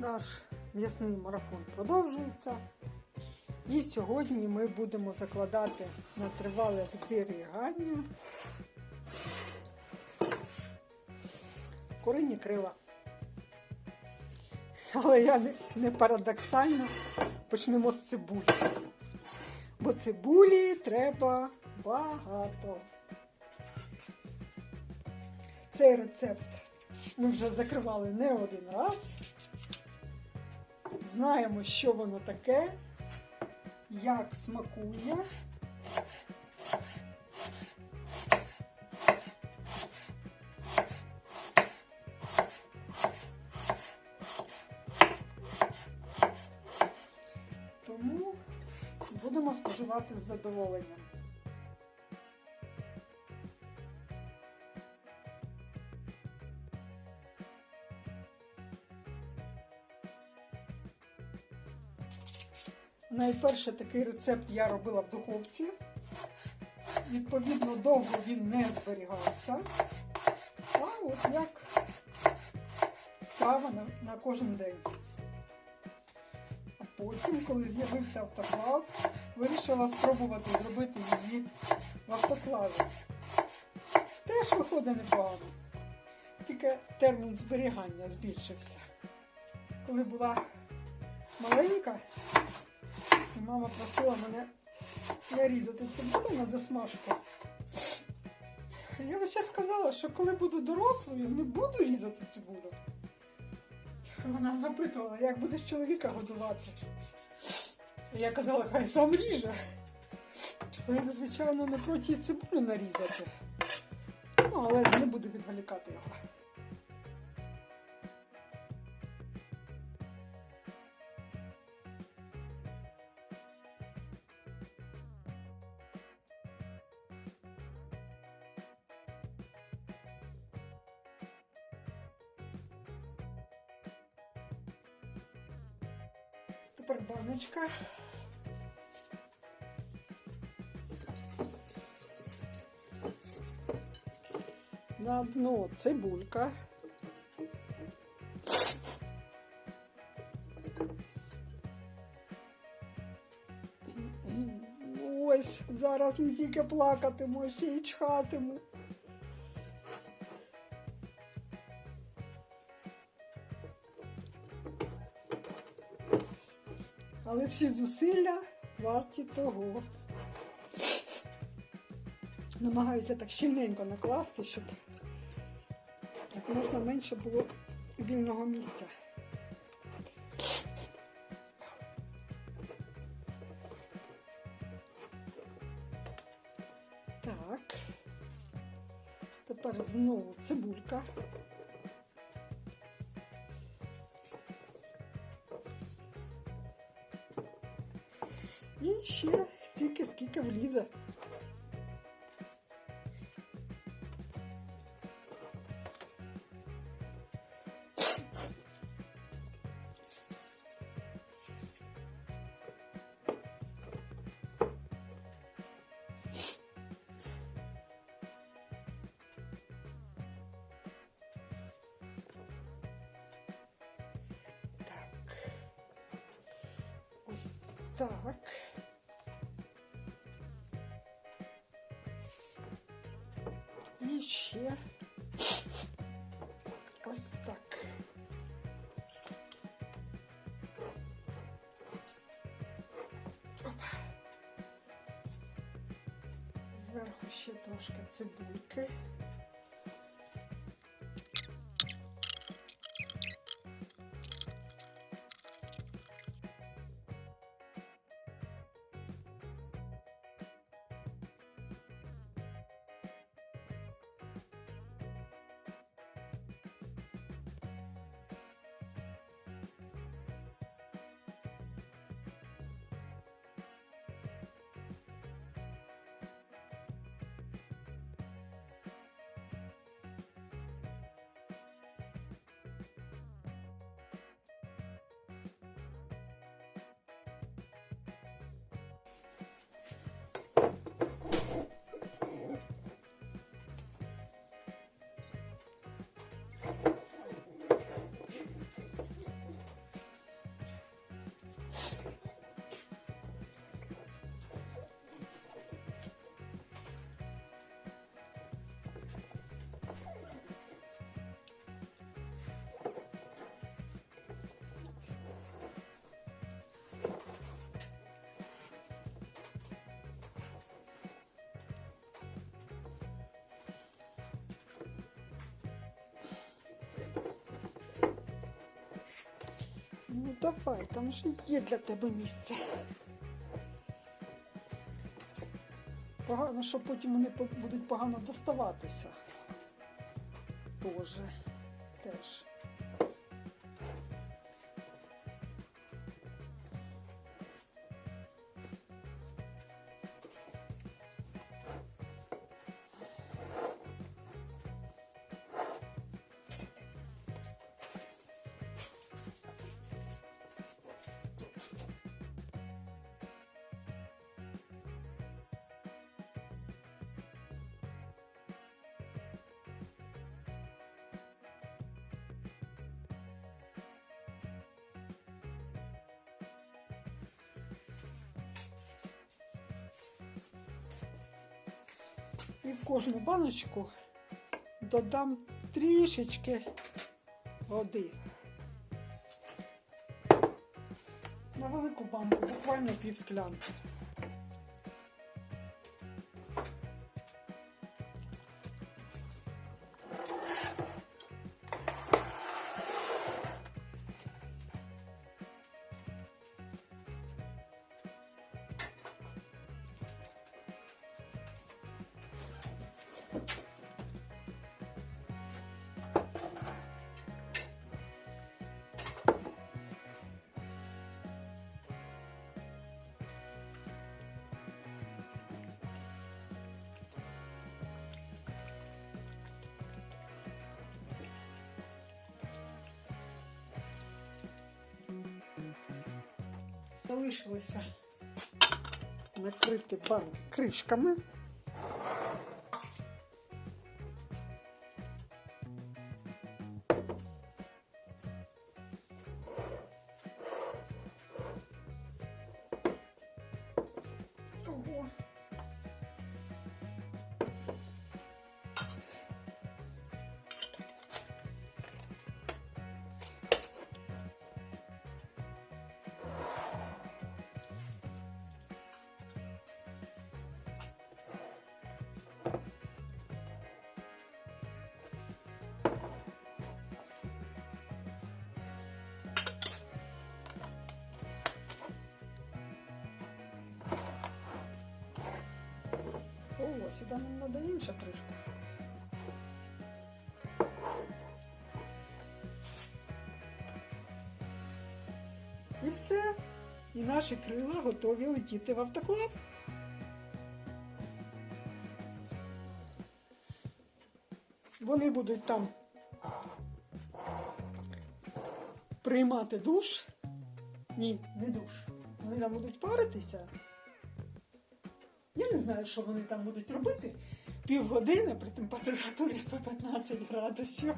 Наш м'ясний марафон продовжується. І сьогодні ми будемо закладати на тривале зберігання курині крила. Але я не, парадоксально почнемо з цибулі. Бо цибулі треба багато. Цей рецепт ми вже закривали не один раз. Знаємо, що воно таке, як смакує. Тому будемо споживати з задоволенням. Найперше такий рецепт я робила в духовці. Відповідно, довго він не зберігався. А от як страва на, на кожен день. А потім, коли з'явився автоклав, вирішила спробувати зробити її в автоклаві. Теж виходить непогано. Тільки термін зберігання збільшився. Коли була маленька, і мама просила мене нарізати цибулю на засмажку. Я ще сказала, що коли буду дорослою, не буду різати цибулю. Вона запитувала, як будеш чоловіка годувати. Я казала, хай сам ріже. Чоловік, звичайно, не проти цибулю нарізати. Ну, але не буду відволікати його. Тепер баночка. На дно цибулька. Ось, зараз не тільки плакатиму, ще й чхатиму. Але всі зусилля варті того. Намагаюся так щільненько накласти, щоб як можна менше було вільного місця. Так. Тепер знову цибулька. І ще стільки, скільки влізе. Так. І ще ось так. Опа. Зверху ще трошки цибульки. Давай, там же є для тебе місце. Погано, що потім вони будуть погано доставатися. Тоже. Теж. І в кожну баночку додам трішечки води. На велику банку, буквально пів склянки. Залишилося накрити банки кришками. Сюди нам треба інша кришка. І все. І наші крила готові летіти в автоклав. Вони будуть там приймати душ. Ні, не душ. Вони там будуть паритися. Я не знаю, що вони там будуть робити півгодини при температурі 115 градусів.